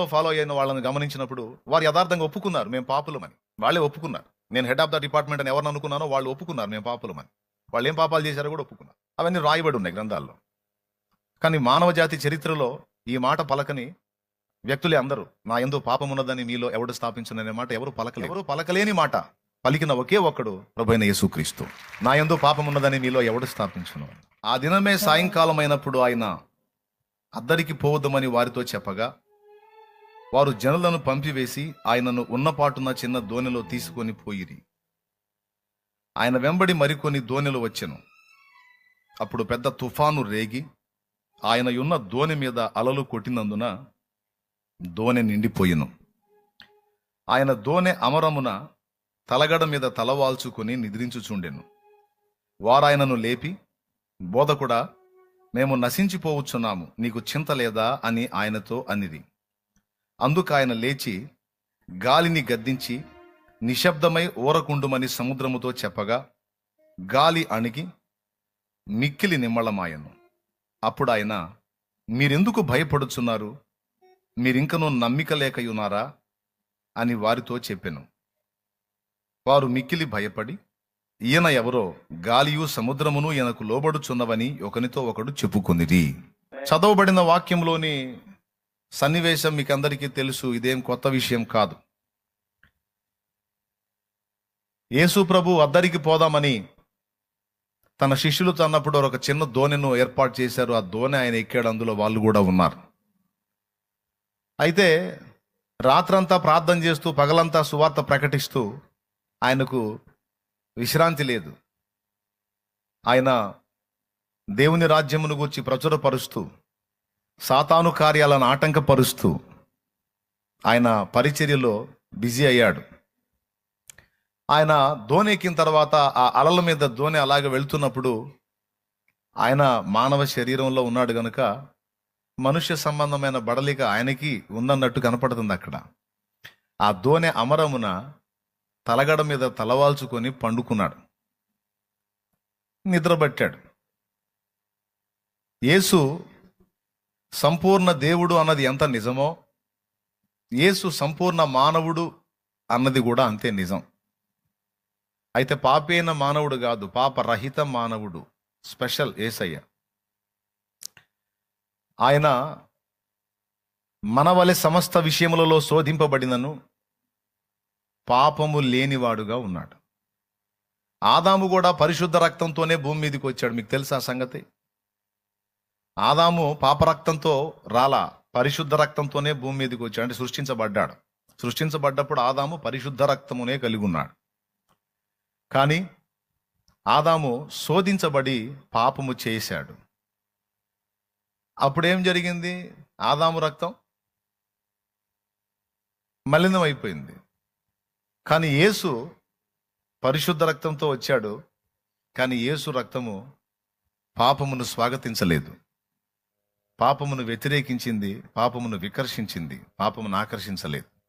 గతంలో ఫాలో అయిన వాళ్ళని గమనించినప్పుడు వారు యథార్థంగా ఒప్పుకున్నారు మేము పాపులమని. వాళ్ళే ఒప్పుకున్నారు. నేను హెడ్ ఆఫ్ ద డిపార్ట్మెంట్ అని ఎవరిని అనుకున్నానో వాళ్ళు ఒప్పుకున్నారు మేము పాపులమని. వాళ్ళు ఏం పాపాలు చేశారో కూడా ఒప్పుకున్నారు. అవన్నీ రాయబడి ఉన్నాయి గ్రంథాల్లో. కానీ మానవ జాతి చరిత్రలో ఈ మాట పలకని వ్యక్తులే అందరూ నా ఎందు పాపం ఉన్నదని మీలో ఎవడు స్థాపించననే మాట ఎవరు పలకలే ఎవరు పలకలేని మాట. పలికిన ఒకే ఒక్కడు ప్రభైన యేసుక్రీస్తు. నా ఎందు పాపం ఉన్నదని మీలో ఎవడు స్థాపించను? ఆ దినమే సాయంకాలం అయినప్పుడు ఆయన అద్దరికి పోవద్దామని వారితో చెప్పగా వారు జనులను పంపివేసి ఆయనను ఉన్నపాటున చిన్న దోణిలో తీసుకొని పోయిరి. ఆయన వెంబడి మరికొన్ని దోణిలు వచ్చెను. అప్పుడు పెద్ద తుఫాను రేగి ఆయన ఉన్న దోణి మీద అలలు కొట్టినందున దోణి నిండిపోయిను. ఆయన దోణె అమరమున తలగడ మీద తలవాల్చుకుని నిద్రించుచుండెను. వారాయనను లేపి బోధకుడా మేము నశించిపోవచ్చున్నాము నీకు చింత లేదా? అని ఆయనతో అనిది అందుకు ఆయన లేచి గాలిని గద్దించి నిశ్శబ్దమై ఊరకుండుమని సముద్రముతో చెప్పగా గాలి అణిగి మిక్కిలి నిమ్మళమాయను. అప్పుడు ఆయన మీరెందుకు భయపడుచున్నారు? మీరింకనూ నమ్మిక లేకయున్నారా అని వారితో చెప్పెను. వారు మిక్కిలి భయపడి ఈయన ఎవరో గాలియు సముద్రమును ఈయనకు లోబడుచున్నవని ఒకనితో ఒకడు చెప్పుకుంది చదవబడిన వాక్యంలోని సన్నివేశం మీకు అందరికీ తెలుసు ఇదేం కొత్త విషయం కాదు. యేసు ప్రభు అద్దరికి పోదామని తన శిష్యులు తన్నప్పుడు ఒక చిన్న దోణిను ఏర్పాటు చేశారు. ఆ దోణి ఆయన ఎక్కాడు. అందులో వాళ్ళు కూడా ఉన్నారు. అయితే రాత్రంతా ప్రార్థన చేస్తూ పగలంతా సువార్త ప్రకటిస్తూ ఆయనకు విశ్రాంతి లేదు. ఆయన దేవుని రాజ్యమును గూర్చి ప్రచురపరుస్తూ సాతాను కార్యాలను ఆటంకపరుస్తూ ఆయన పరిచర్యలో బిజీ అయ్యాడు. ఆయన ధోని ఎక్కిన తర్వాత ఆ అలల మీద దోణి అలాగే వెళ్తున్నప్పుడు ఆయన మానవ శరీరంలో ఉన్నాడు గనుక మనుష్య సంబంధమైన బడలిక ఆయనకి ఉందన్నట్టు కనపడుతుంది అక్కడ. ఆ ధోని అమరమున తలగడ మీద తలవాల్చుకొని పండుకున్నాడు. నిద్రపట్టాడు. యేసు సంపూర్ణ దేవుడు అన్నది ఎంత నిజమో యేసు సంపూర్ణ మానవుడు అన్నది కూడా అంతే నిజం. అయితే పాపైన మానవుడు కాదు పాపరహిత మానవుడు స్పెషల్ ఏసయ్య. ఆయన మన వలె సమస్త విషయములలో శోధింపబడినను పాపము లేనివాడుగా ఉన్నాడు. ఆదాము కూడా పరిశుద్ధ రక్తంతోనే భూమి మీదకి వచ్చాడు. మీకు తెలుసా సంగతి? ఆదాము పాపరక్తంతో రాలా పరిశుద్ధ రక్తంతోనే భూమి మీదకి వచ్చాడు. అంటే సృష్టించబడ్డాడు. సృష్టించబడ్డప్పుడు ఆదాము పరిశుద్ధ రక్తమునే కలిగి ఉన్నాడు. కానీ ఆదాము శోధించబడి పాపము చేశాడు. అప్పుడేం జరిగింది? ఆదాము రక్తం మలినం అయిపోయింది కానీ యేసు పరిశుద్ధ రక్తంతో వచ్చాడు. కానీ యేసు రక్తము పాపమును స్వాగతించలేదు. పాపమును వ్యతిరేకించింది పాపమును వికర్షించింది పాపమును ఆకర్షించలేదు.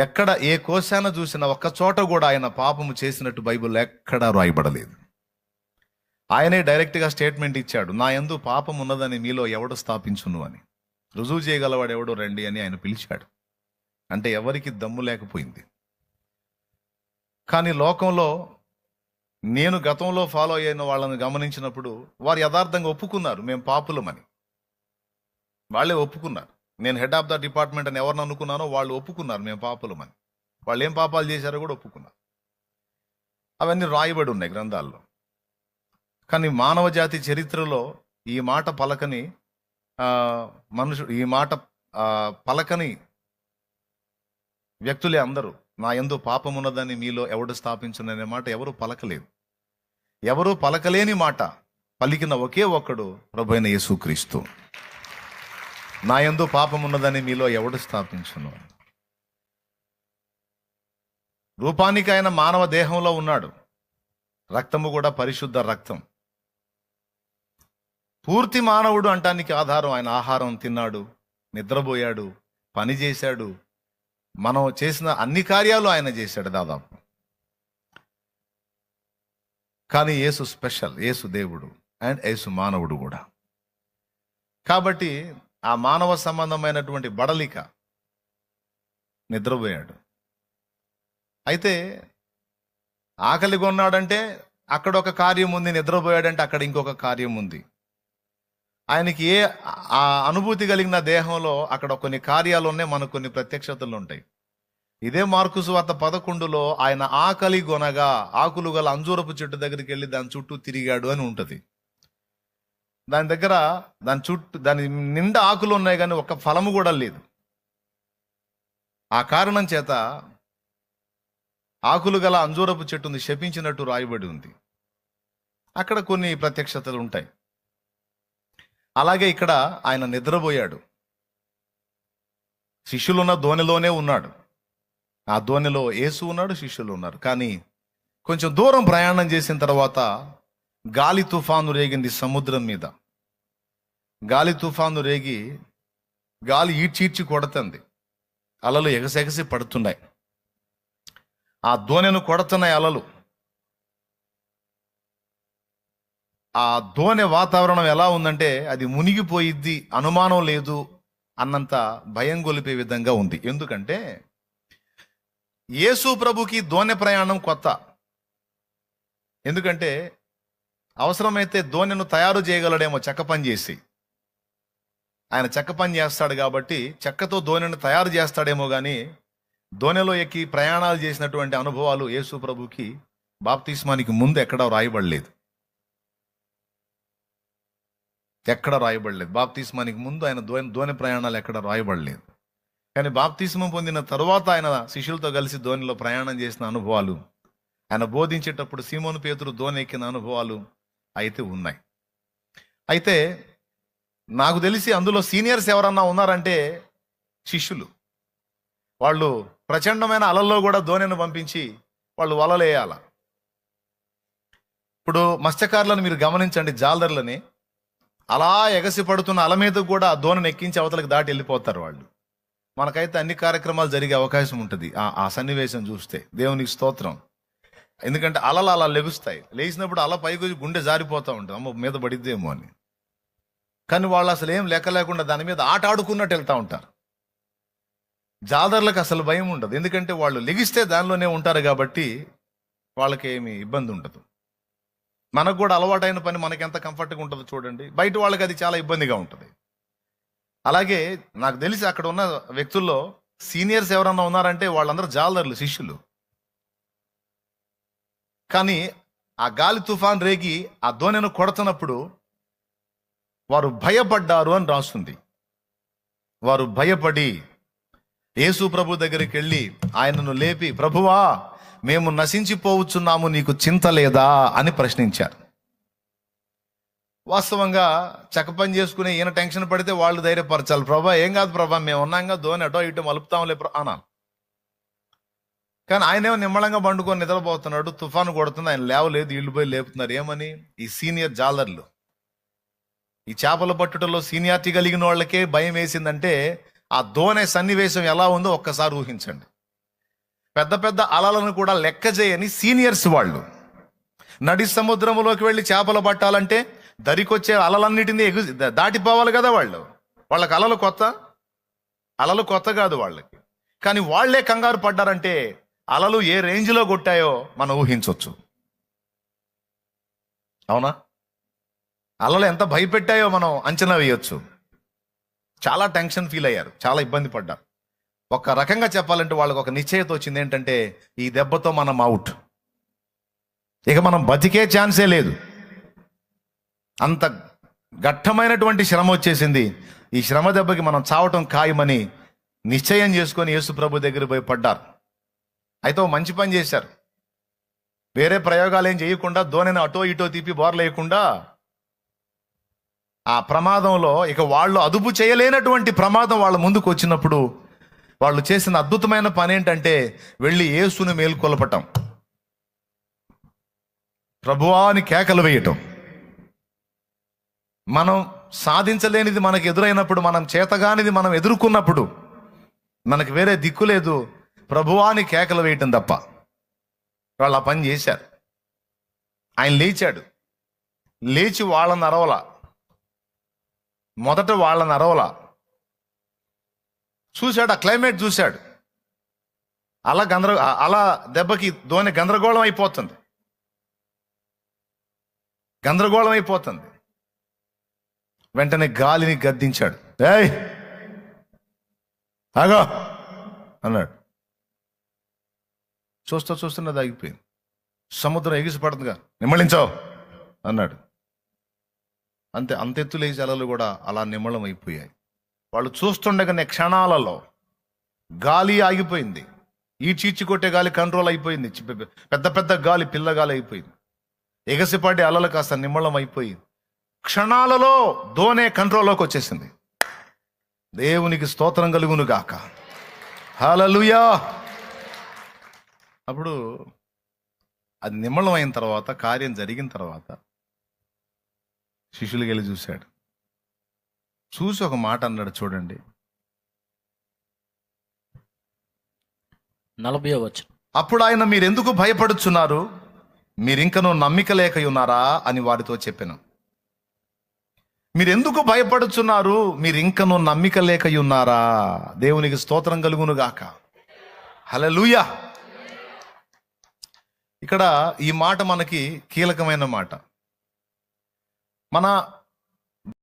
ఎక్కడ ఏ కోశాన చూసిన ఒక్క చోట కూడా ఆయన పాపము చేసినట్టు బైబిల్ ఎక్కడా రాయబడలేదు. ఆయనే డైరెక్ట్గా స్టేట్మెంట్ ఇచ్చాడు నా యందు పాపం ఉన్నదని మీలో ఎవడు స్థాపించును అని. రుజువు చేయగలవాడు ఎవడు రండి అని ఆయన పిలిచాడు. అంటే ఎవరికి దమ్ము లేకపోయింది. కానీ లోకంలో నేను గతంలో ఫాలో అయిన వాళ్ళని గమనించినప్పుడు వారు యథార్థంగా ఒప్పుకున్నారు మేము పాపులమని. వాళ్ళే ఒప్పుకున్నారు. నేను హెడ్ ఆఫ్ ద డిపార్ట్మెంట్ అని ఎవరిని అనుకున్నానో వాళ్ళు ఒప్పుకున్నారు మేము పాపులమని వాళ్ళు ఏం పాపాలు చేశారో కూడా ఒప్పుకున్నారు. అవన్నీ రాయబడి ఉన్నాయి గ్రంథాల్లో. కానీ మానవ జాతి చరిత్రలో ఈ మాట పలకని ఆ, మనుషుడు ఈ మాట ఆ, పలకని వ్యక్తులే అందరూ. నా ఎందు పాపమున్నదని మీలో ఎవడు స్థాపించుననే మాట ఎవరు పలకలేదు. ఎవరు పలకలేని మాట పలికిన ఒకే ఒక్కడు ప్రభైన యేసుక్రీస్తు. నా యెంతో పాపం ఉన్నదని మీలో ఎవడు స్థాపించును? రూపానికి ఆయన మానవ దేహంలో ఉన్నాడు. రక్తము కూడా పరిశుద్ధ రక్తం. పూర్తి మానవుడు అంటానికి ఆధారం ఆయన ఆహారం తిన్నాడు నిద్రపోయాడు పని చేశాడు. మనం చేసిన అన్ని కార్యాలు ఆయన చేశాడు దాదాపు. కానీ యేసు స్పెషల్ యేసు దేవుడు అండ్ యేసు మానవుడు కూడా. కాబట్టి ఆ మానవ సంబంధమైనటువంటి బడలిక నిద్రపోయాడు. అయితే ఆకలి కొన్నాడంటే అక్కడ ఒక కార్యం ఉంది నిద్రపోయాడంటే అక్కడ ఇంకొక కార్యం ఉంది. ఆయనకి ఏ ఆ అనుభూతి కలిగిన దేహంలో అక్కడ కొన్ని కార్యాలు ఉన్నాయి మనకు కొన్ని ప్రత్యక్షతలు ఉంటాయి ఇదే మార్కుసు వార్త పదకొండులో ఆయన ఆకలి గొనగా ఆకులు గల అంజూరపు చెట్టు దగ్గరికి వెళ్ళి దాని చుట్టూ తిరిగాడు అని ఉంటుంది. దాని దగ్గర దాని చుట్టూ దాని నిండా ఆకులు ఉన్నాయి కానీ ఒక ఫలము కూడా లేదు. ఆ కారణం చేత ఆకులు గల అంజూరపు చెట్టుని శపించినట్టు రాయబడి ఉంది. అక్కడ కొన్ని ప్రత్యక్షతలు ఉంటాయి. అలాగే ఇక్కడ ఆయన నిద్రపోయాడు. శిష్యులున్న ధోనిలోనే ఉన్నాడు. ఆ ధోనిలో యేసు ఉన్నాడు శిష్యులు ఉన్నారు. కానీ కొంచెం దూరం ప్రయాణం చేసిన తర్వాత గాలి తుఫాను రేగింది సముద్రం మీద. గాలి తుఫాను రేగి గాలి ఈడ్చీడ్చి కొడుతుంది. అలలు ఎగసెగసి పడుతున్నాయి. ఆ దోనెను కొడుతున్నాయి అలలు. ఆ దోణె వాతావరణం ఎలా ఉందంటే అది మునిగిపోయిద్ది అనుమానం లేదు అన్నంత భయం గొలిపే విధంగా ఉంది. ఎందుకంటే యేసు ప్రభుకి దోణె ప్రయాణం కొత్త. ఎందుకంటే అవసరమైతే దోణెను తయారు చేయగలడేమో చెక్క పని చేసి. ఆయన చెక్క పని చేస్తాడు కాబట్టి చెక్కతో దోణెను తయారు చేస్తాడేమో కానీ దోణెలో ఎక్కి ప్రయాణాలు చేసినటువంటి అనుభవాలు యేసు ప్రభుకి బాప్తిస్మానికి ముందు ఎక్కడ రాయబడలేదు. ఎక్కడ రాయబడలేదు. బాప్తిస్మానికి ముందు ఆయన ధోని దోణి ప్రయాణాలు ఎక్కడ రాయబడలేదు. కానీ బాప్తిస్మం పొందిన తర్వాత ఆయన శిష్యులతో కలిసి ధోనిలో ప్రయాణం చేసిన అనుభవాలు ఆయన బోధించేటప్పుడు సీమోను పేతురు ధోని ఎక్కిన అనుభవాలు అయితే ఉన్నాయి. అయితే నాకు తెలిసి అందులో సీనియర్స్ ఎవరన్నా ఉన్నారంటే శిష్యులు. వాళ్ళు ప్రచండమైన అలల్లో కూడా ధోనిని పంపించి వాళ్ళు వలలేయాల. ఇప్పుడు మత్స్యకారులను మీరు గమనించండి జాలర్లని. అలా ఎగసి పడుతున్న అల మీద కూడా ధోనిని ఎక్కించి అవతలకు దాటి వెళ్ళిపోతారు వాళ్ళు. మనకైతే అన్ని కార్యక్రమాలు జరిగే అవకాశం ఉంటుంది. ఆ ఆ సన్నివేశం చూస్తే దేవునికి స్తోత్రం. ఎందుకంటే అలలు అలా లెగుస్తాయి. లేచినప్పుడు అల పైకి గుండె జారిపోతూ ఉంటుంది. అమ్మ మీద పడిద్దేమో అని. కానీ వాళ్ళు అసలు ఏం లెక్క లేకుండా దాని మీద ఆట ఆడుకున్నట్టు వెళ్తూ ఉంటారు. జాదర్లకు అసలు భయం ఉండదు. ఎందుకంటే వాళ్ళు లెగిస్తే దానిలోనే ఉంటారు కాబట్టి వాళ్ళకి ఏమి ఇబ్బంది ఉండదు. మనకు కూడా అలవాటైన పని మనకి ఎంత కంఫర్ట్గా ఉంటుందో చూడండి. బయట వాళ్ళకి అది చాలా ఇబ్బందిగా ఉంటుంది. అలాగే నాకు తెలిసి అక్కడ ఉన్న వ్యక్తుల్లో సీనియర్స్ ఎవరన్నా ఉన్నారంటే వాళ్ళందరూ జాలర్లు శిష్యులు. కానీ ఆ గాలి తుఫాన్ రేగి ఆ దోణెను కొడుతున్నప్పుడు వారు భయపడ్డారు అని రాస్తుంది. వారు భయపడి యేసు ప్రభు దగ్గరికి వెళ్ళి ఆయనను లేపి ప్రభువా మేము నశించిపోవచ్చున్నాము నీకు చింత లేదా? అని ప్రశ్నించారు. వాస్తవంగా చక్క చేసుకునే చేసుకుని ఈయన టెన్షన్ పడితే వాళ్ళు ధైర్యపరచాలి. ప్రభా ఏం కాదు ప్రభా మేము ఉన్నాంగా ధోని అటో ఇటు మలుపుతాంలే ప్ర- అనాలి కానీ ఆయనేమో నిమ్మళంగా పండుకొని నిద్రపోతున్నాడు తుఫాను కొడుతుంది ఆయన లేవలేదు ఇల్లు పోయి లేపుతున్నారు. ఏమని? ఈ సీనియర్ జాలర్లు. ఈ చేపల పట్టుటలో సీనియారిటీ కలిగిన వాళ్ళకే భయం వేసిందంటే ఆ దోనె సన్నివేశం ఎలా ఉందో ఒక్కసారి ఊహించండి. పెద్ద పెద్ద అలలను కూడా లెక్క చేయని సీనియర్స్ వాళ్ళు. నడి సముద్రంలోకి వెళ్ళి చేపలు పట్టాలంటే దరికొచ్చే అలలన్నిటిని ఎగు దాటిపోవాలి కదా వాళ్ళు. వాళ్ళకి అలలు కొత్త? అలలు కొత్త కాదు వాళ్ళకి. కానీ వాళ్ళే కంగారు పడ్డారంటే అలలు ఏ రేంజ్లో కొట్టాయో మనం ఊహించవచ్చు అవునా? అలలు ఎంత భయపెట్టాయో మనం అంచనా వేయొచ్చు. చాలా టెన్షన్ ఫీల్ అయ్యారు. చాలా ఇబ్బంది పడ్డారు. ఒక రకంగా చెప్పాలంటే వాళ్ళకి ఒక నిశ్చయత వచ్చింది ఏంటంటే ఈ దెబ్బతో మనం అవుట్ ఇక మనం బతికే ఛాన్సే లేదు. అంత ఘట్టమైనటువంటి శ్రమ వచ్చేసింది. ఈ శ్రమ దెబ్బకి మనం చావటం ఖాయమని నిశ్చయం చేసుకొని యేసు ప్రభు దగ్గర పోయి పడ్డారు. అయితే ఓ మంచి పని చేశారు. వేరే ప్రయోగాలు ఏం చేయకుండా ధోనిని అటో ఇటో తిప్పి బోర్లేయకుండా ఆ ప్రమాదంలో ఇక వాళ్ళు అదుపు చేయలేనటువంటి ప్రమాదం వాళ్ళ ముందుకు వచ్చినప్పుడు వాళ్ళు చేసిన అద్భుతమైన పని ఏంటంటే వెళ్ళి యేసుని మేల్కొలపటం. ప్రభువాని కేకలు వేయటం. మనం సాధించలేనిది మనకు ఎదురైనప్పుడు మనం చేతగానిది మనం ఎదుర్కొన్నప్పుడు మనకు వేరే దిక్కు లేదు. ప్రభువాని కేకలు వేయటం తప్ప. వాళ్ళు ఆ పని చేశారు. ఆయన లేచాడు. లేచి వాళ్ళని అరవల మొదట వాళ్ళని అరవల చూశాడు ఆ క్లైమేట్ చూశాడు. అలా గందర అలా దెబ్బకి ధోని గందరగోళం అయిపోతుంది. గందరగోళం అయిపోతుంది. వెంటనే గాలిని గద్దించాడు. ఏయ్! ఆగో! అన్నాడు. చూస్తూ చూస్తున్నది ఆగిపోయింది. సముద్రం ఎగిసిపడుతుందిగా. నిమ్మళించావు అన్నాడు. అంతే అంత ఎత్తులేసి అలలు కూడా అలా నిమ్మలం అయిపోయాయి వాళ్ళు చూస్తుండగానే క్షణాలలో గాలి ఆగిపోయింది. ఈ చీచి కొట్టే గాలి కంట్రోల్ అయిపోయింది. పెద్ద పెద్ద గాలి పిల్లగాలి అయిపోయింది. ఎగసిపాటి అలలు కాస్త నిమ్మళం అయిపోయింది క్షణాలలో దోనే కంట్రోల్లోకి వచ్చేసింది. దేవునికి స్తోత్రం కలుగును గాక. హలలుయా అప్పుడు అది నిమ్మళం అయిన తర్వాత కార్యం జరిగిన తర్వాత శిష్యులకి వెళ్ళి చూశాడు. చూసి ఒక మాట అన్నాడు చూడండి. నలభై వచ్చు అప్పుడు ఆయన మీరెందుకు భయపడుచున్నారు? మీరింకనూ నమ్మిక లేక ఉన్నారా? అని వారితో చెప్పాను. మీరెందుకు భయపడుచున్నారు? మీరింకనూ నమ్మిక లేక ఉన్నారా? దేవునికి స్తోత్రం కలుగును గాక. హల్లెలూయా! ఇక్కడ ఈ మాట మనకి కీలకమైన మాట. మన